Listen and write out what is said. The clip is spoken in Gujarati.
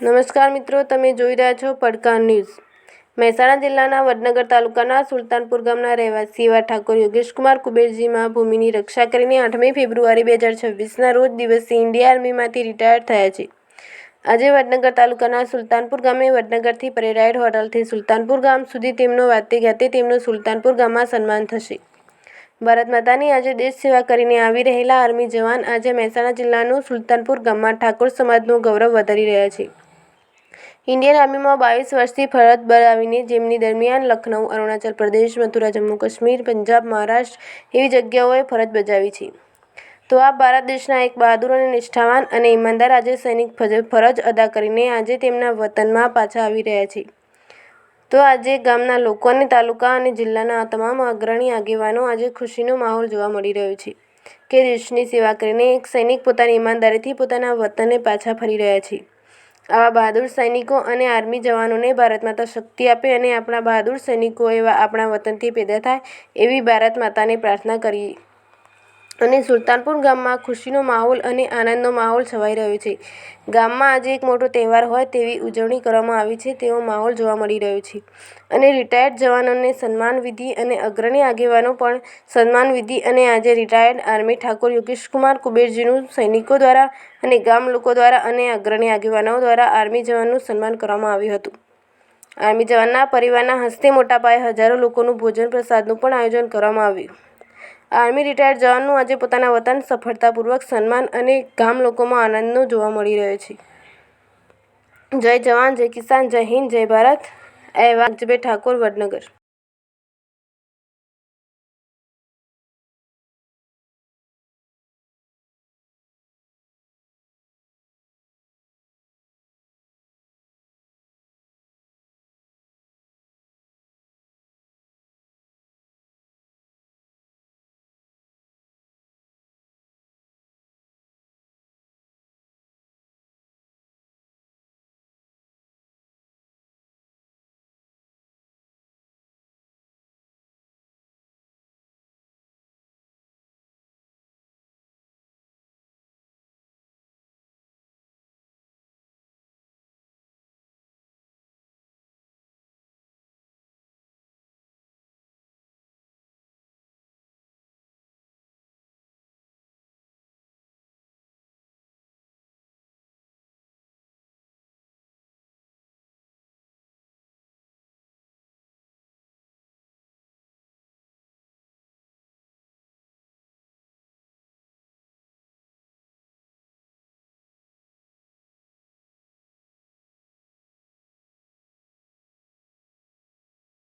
નમસ્કાર મિત્રો, તમે જોઈ રહ્યા છો પડકાર ન્યૂઝ. મહેસાણા જિલ્લાના વડનગર તાલુકાના સુલતાનપુર ગામના રહેવાસી એવા ઠાકોર યોગેશકુમાર કુબેરજીમાં ભૂમિની રક્ષા કરીને આઠમી ફેબ્રુઆરી બે હજાર છવ્વીસના રોજ દિવસે ઇન્ડિયા આર્મીમાંથી રિટાયર થયા છે. આજે વડનગર તાલુકાના સુલતાનપુર ગામે વડનગરથી પરેરાઇડ હોટલથી સુલતાનપુર ગામ સુધી તેમનો વાતે ગાતે તેમનું સુલતાનપુર ગામમાં સન્માન થશે. ભારત માતાની આજે દેશ સેવા કરીને આવી રહેલા આર્મી જવાન આજે મહેસાણા જિલ્લાનું સુલતાનપુર ગામમાં ઠાકોર સમાજનું ગૌરવ વધારી રહ્યા છે. ઇન્ડિયન આર્મીમાં બાવીસ વર્ષથી ફરજ બજાવીને જેમની દરમિયાન લખનઉ, અરુણાચલ પ્રદેશ, મથુરા, જમ્મુ કાશ્મીર, પંજાબ, મહારાષ્ટ્ર એવી જગ્યાઓએ ફરજ બજાવી છે. તો આ ભારત દેશના એક બહાદુર અને નિષ્ઠાવાન અને ઈમાનદાર આજે સૈનિક ફરજ અદા કરીને આજે તેમના વતનમાં પાછા આવી રહ્યા છે. તો આજે ગામના લોકો અને તાલુકા અને જિલ્લાના તમામ અગ્રણી આગેવાનો આજે ખુશીનો માહોલ જોવા મળી રહ્યો છે કે દેશની સેવા કરીને એક સૈનિક પોતાની ઈમાનદારીથી પોતાના વતને પાછા ફરી રહ્યા છે. આવા બહાદુર સૈનિકો અને આર્મી જવાનોને ભારત માતા શક્તિ આપે અને આપણા બહાદુર સૈનિકો એવા આપણા વતનથી પેદા થાય એવી ભારત માતાને પ્રાર્થના કરી અને સુલતાનપુર ગામમાં ખુશીનો માહોલ અને આનંદનો માહોલ છવાઈ રહ્યો છે. ગામમાં આજે એક મોટો તહેવાર હોય તેવી ઉજવણી કરવામાં આવી છે, તેવો માહોલ જોવા મળી રહ્યો છે. અને રિટાયર્ડ જવાનોને સન્માન વિધિ અને અગ્રણી આગેવાનો પણ સન્માન વિધિ અને આજે રિટાયર્ડ આર્મી ઠાકોર યોગેશકુમાર કુબેરજીનું સૈનિકો દ્વારા અને ગામ લોકો દ્વારા અને અગ્રણી આગેવાનો દ્વારા આર્મી જવાનનું સન્માન કરવામાં આવ્યું હતું. આર્મી જવાનના પરિવારના હસ્તે મોટા પાયે હજારો લોકોનું ભોજન પ્રસાદનું પણ આયોજન કરવામાં આવ્યું. આર્મી રિટાયર્ડ જવાનનું આજે પોતાના વતન સફળતાપૂર્વક સન્માન અને ગામ લોકોમાં આનંદનો જોવા મળી રહ્યો છે. જય જવાન, જય કિસાન, જય હિન્દ, જય ભારત. એવા ઠાકોર વડનગર.